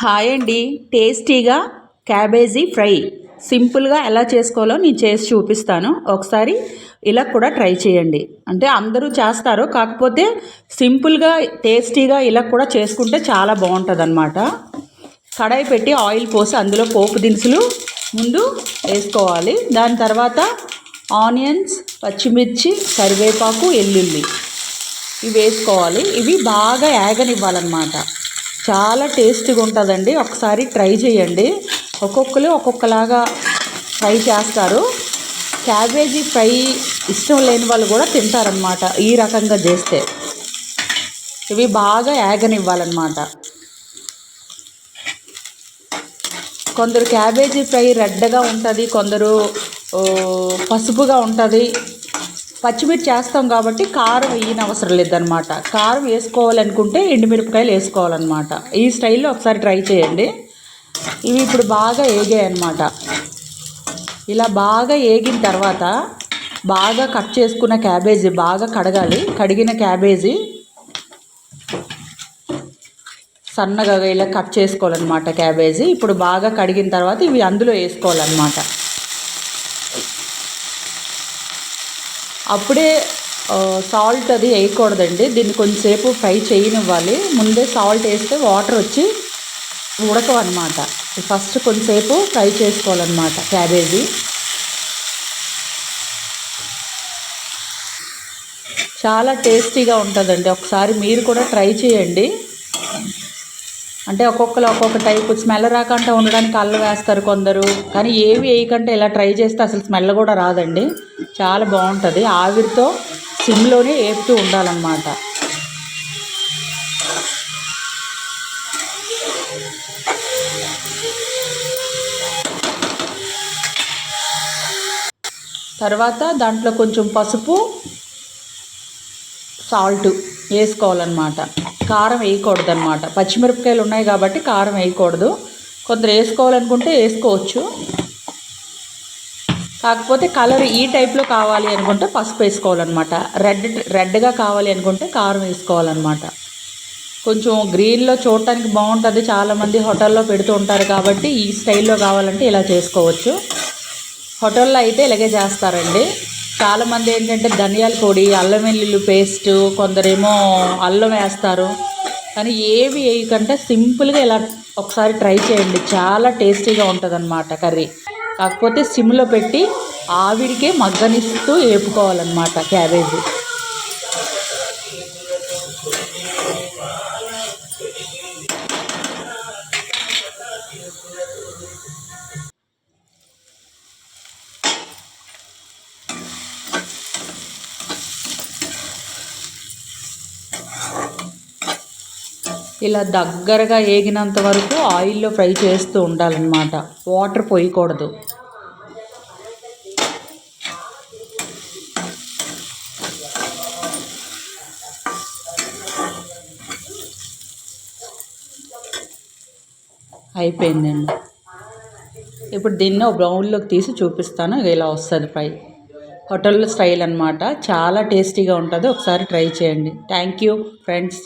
Hi అండి టేస్టీగా cabbage fry. సింపుల్గా ఎలా చేసుకోవాలో నేను చేసి చూపిస్తాను. ఒకసారి ఇలా కూడా ట్రై చేయండి. అంటే అందరూ చేస్తారు. కాకపోతే సింపుల్గా టేస్టీగా ఇలా కూడా చేసుకుంటే చాలా బాగుంటుంది అనమాట కడాయి పెట్టి ఆయిల్ పోసి అందులో పోపు దినుసులు ముందు వేసుకోవాలి. దాని తర్వాత ఆనియన్స్ పచ్చిమిర్చి కరివేపాకు ఎల్లుల్లి ఇవి వేసుకోవాలి. ఇవి బాగా యాగనివ్వాలన్నమాట చాలా టేస్టీగా ఉంటుందండి. ఒకసారి ట్రై చేయండి. ఒక్కొక్కరు ఒక్కొక్కలాగా ఫ్రై చేస్తారు. క్యాబేజీ ఫ్రై ఇష్టం లేని వాళ్ళు కూడా తింటారనమాట ఈ రకంగా చేస్తే. ఇవి బాగా యాగనివ్వాలన్నమాట కొందరు క్యాబేజీ ఫ్రై రెడ్గా ఉంటుంది కొందరు పసుపుగా ఉంటుంది. పచ్చిమిర్చి వేస్తాం కాబట్టి కారం వేయని అవసరం లేదనమాట కారం వేసుకోవాలనుకుంటే ఎండుమిరపకాయలు వేసుకోవాలన్నమాట. ఈ స్టైల్లో ఒకసారి ట్రై చేయండి. ఇవి ఇప్పుడు బాగా ఏగాయి అనమాట ఇలా బాగా ఏగిన తర్వాత బాగా కట్ చేసుకున్న క్యాబేజీ బాగా కడగాలి. కడిగిన క్యాబేజీ సన్నగా ఇలా కట్ చేసుకోవాలన్నమాట క్యాబేజీ. ఇప్పుడు బాగా కడిగిన తర్వాత ఇవి అందులో వేసుకోవాలన్నమాట. అప్పుడే సాల్ట్ అది వేయకూడదండి. దీన్ని కొంచెంసేపు ఫ్రై చేయనివ్వాలి. ముందే సాల్ట్ వేస్తే వాటర్ వచ్చి ఉడకవన్నమాట. ఫస్ట్ కొంచెంసేపు ఫ్రై చేసుకోవాలన్నమాట క్యాబేజీ. చాలా టేస్టీగా ఉంటుందండి. ఒకసారి మీరు కూడా ట్రై చేయండి. అంటే ఒక్కొక్కరు ఒక్కొక్క టైపు. స్మెల్ రాకుండా ఉండడానికి అల్లం వేస్తారు కొందరు. కానీ ఏవి వేయకుండా ఇలా ట్రై చేస్తే అసలు స్మెల్ కూడా రాదండి. చాలా బాగుంటుంది. ఆవిరితో సిమ్లోనే వేపుతూ ఉండాలన్నమాట. తర్వాత దాంట్లో కొంచెం పసుపు సాల్ట్ వేసుకోవాలన్నమాట. కారం వేయకూడదు అనమాట పచ్చిమిరపకాయలు ఉన్నాయి కాబట్టి కారం వేయకూడదు. కొందరు వేసుకోవాలనుకుంటే వేసుకోవచ్చు. కాకపోతే కలర్ ఈ టైప్లో కావాలి అనుకుంటే పసుపు వేసుకోవాలన్నమాట. రెడ్ రెడ్గా కావాలి అనుకుంటే కారం వేసుకోవాలన్నమాట. కొంచెం గ్రీన్లో చూడటానికి బాగుంటుంది. చాలామంది హోటల్లో పెడుతూ ఉంటారు కాబట్టి ఈ స్టైల్లో కావాలంటే ఇలా చేసుకోవచ్చు. హోటల్లో అయితే ఇలాగే చేస్తారండి. చాలామంది ఏంటంటే ధనియాల పొడి అల్లం వెల్లుల్లి పేస్ట్ కొందరేమో అల్లం వేస్తారు. కానీ ఏవి వేయకంటే సింపుల్గా ఇలా ఒకసారి ట్రై చేయండి. చాలా టేస్టీగా ఉంటుంది కర్రీ. కాకపోతే సిమ్లో పెట్టి ఆవిడికే మగ్గనిస్తూ వేపుకోవాలన్నమాట క్యాబేజీ. ఇలా దగ్గరగా ఏగినంత వరకు ఆయిల్లో ఫ్రై చేస్తూ ఉండాలన్నమాట. వాటర్ పోయకూడదు. అయిపోయిందండి. ఇప్పుడు దీన్ని ఒక బౌల్లోకి తీసి చూపిస్తాను ఇలా వస్తుంది ఫ్రై. హోటల్ స్టైల్ అనమాట చాలా టేస్టీగా ఉంటుంది. ఒకసారి ట్రై చేయండి. Thank you friends.